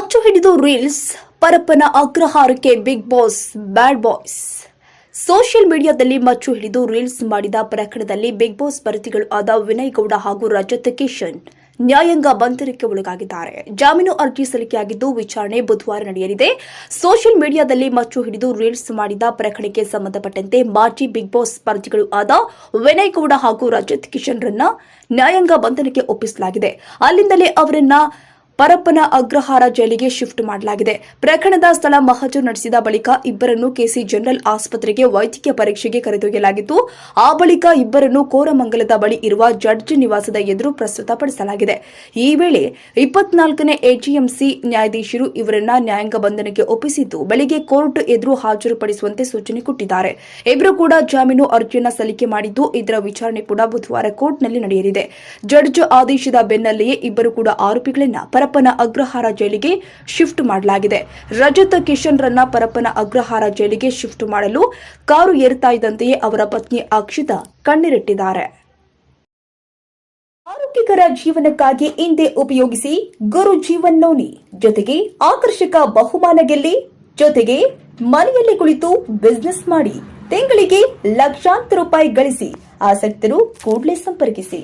ಮಚ್ಚು ಹಿಡಿದು reels, Parappana ಅಗ್ರಹಾರಕ್ಕೆ Bigg Boss, bad boys. Social ಮೀಡಿಯಾದಲ್ಲಿ ಮಚ್ಚು ಹಿಡಿದು ರೀಲ್ಸ್ ಮಾಡಿದ ಪ್ರಕರಣದಲ್ಲಿ ಬಿಗ್ ಬಾಸ್ ಸ್ಪರ್ಧಿಗಳು ಆದ ವಿನಯ್ ಗೌಡ ಹಾಗೂ ರಜತ್ ಕಿಶನ್ ನ್ಯಾಯಾಂಗ ಬಂಧನಕ್ಕೆ ಒಳಗಾಗಿದ್ದಾರೆ. ಜಾಮೀನು ಅರ್ಜಿ ಸಲ್ಲಿಕೆಯಾಗಿದ್ದು ವಿಚಾರಣೆ ಬುಧವಾರ ನಡೆಯಲಿದೆ. ಸೋಷಿಯಲ್ ಮೀಡಿಯಾದಲ್ಲಿ ಮಚ್ಚು ಹಿಡಿದು ರೀಲ್ಸ್ ಮಾಡಿದ ಪ್ರಕರಣಕ್ಕೆ ಸಂಬಂಧಪಟ್ಟಂತೆ ಮಾಜಿ ಬಿಗ್ ಬಾಸ್ ಸ್ಪರ್ಧಿಗಳು ಆದ ವಿನಯ್ ಗೌಡ ಹಾಗೂ ರಜತ್ ಕಿಶನ್ ರನ್ನ ನ್ಯಾಯಾಂಗ ಬಂಧನಕ್ಕೆ ಒಪ್ಪಿಸಲಾಗಿದೆ. ಅಲ್ಲಿಂದಲೇ ಅವರನ್ನ ಪರಪ್ಪನ ಅಗ್ರಹಾರ ಜೈಲಿಗೆ ಶಿಫ್ಟ್ ಮಾಡಲಾಗಿದೆ. ಪ್ರಕರಣದ ಸ್ಥಳ ಮಹಜರು ನಡೆಸಿದ ಬಳಿಕ ಇಬ್ಬರನ್ನು ಕೆಸಿ ಜನರಲ್ ಆಸ್ಪತ್ರೆಗೆ ವೈದ್ಯಕೀಯ ಪರೀಕ್ಷೆಗೆ ಕರೆದೊಯ್ಯಲಾಗಿತ್ತು. ಆ ಬಳಿಕ ಇಬ್ಬರನ್ನು ಕೋರಮಂಗಲದ ಬಳಿ ಇರುವ ಜಡ್ಜ್ ನಿವಾಸದ ಎದುರು ಪ್ರಸ್ತುತಪಡಿಸಲಾಗಿದೆ. ಈ ವೇಳೆ ಇಪ್ಪತ್ನಾಲ್ಕನೇ ಎಜಿಎಂಸಿ ನ್ಯಾಯಾಧೀಶರು ಇವರನ್ನ ನ್ಯಾಯಾಂಗ ಬಂಧನಕ್ಕೆ ಒಪ್ಪಿಸಿದ್ದು ಬೆಳಿಗ್ಗೆ ಕೋರ್ಟ್ ಎದುರು ಹಾಜರುಪಡಿಸುವಂತೆ ಸೂಚನೆ ಕೊಟ್ಟಿದ್ದಾರೆ. ಇಬ್ಬರು ಕೂಡ ಜಾಮೀನು ಅರ್ಜಿಯನ್ನ ಸಲ್ಲಿಕೆ ಮಾಡಿದ್ದು, ಇದರ ವಿಚಾರಣೆ ಕೂಡ ಬುಧವಾರ ಕೋರ್ಟ್ನಲ್ಲಿ ನಡೆಯಲಿದೆ. ಜಡ್ಜ್ ಆದೇಶದ ಬೆನ್ನಲ್ಲಿಯೇ ಇಬ್ಬರು ಕೂಡ ಆರೋಪಿಗಳನ್ನ ಪರಪ್ಪನ ಅಗ್ರಹಾರ ಜೈಲಿಗೆ ಶಿಫ್ಟ್ ಮಾಡಲಾಗಿದೆ. ರಜತ ಕಿಶನ್ ರನ್ನ ಪರಪ್ಪನ ಅಗ್ರಹಾರ ಜೈಲಿಗೆ ಶಿಫ್ಟ್ ಮಾಡಲು ಕಾರು ಏರ್ತಾ ಇದ್ದಂತೆಯೇ ಅವರ ಪತ್ನಿ ಅಕ್ಷಿತಾ ಕಣ್ಣೀರಿಟ್ಟಿದ್ದಾರೆ. ಆರೋಗ್ಯಕರ ಜೀವನಕ್ಕಾಗಿ ಹಿಂದೆ ಉಪಯೋಗಿಸಿ ಗುರು ಜೀವನ್ ನೋನಿ ಜೊತೆಗೆ ಆಕರ್ಷಕ ಬಹುಮಾನ ಗೆಲ್ಲಿ ಜೊತೆಗೆ ಮನೆಯಲ್ಲಿ ಕುಳಿತು ಬಿಸ್ನೆಸ್ ಮಾಡಿ ತಿಂಗಳಿಗೆ ಲಕ್ಷಾಂತರ ರೂಪಾಯಿ ಗಳಿಸಿ ಆಸಕ್ತರು ಕೂಡಲೇ ಸಂಪರ್ಕಿಸಿ.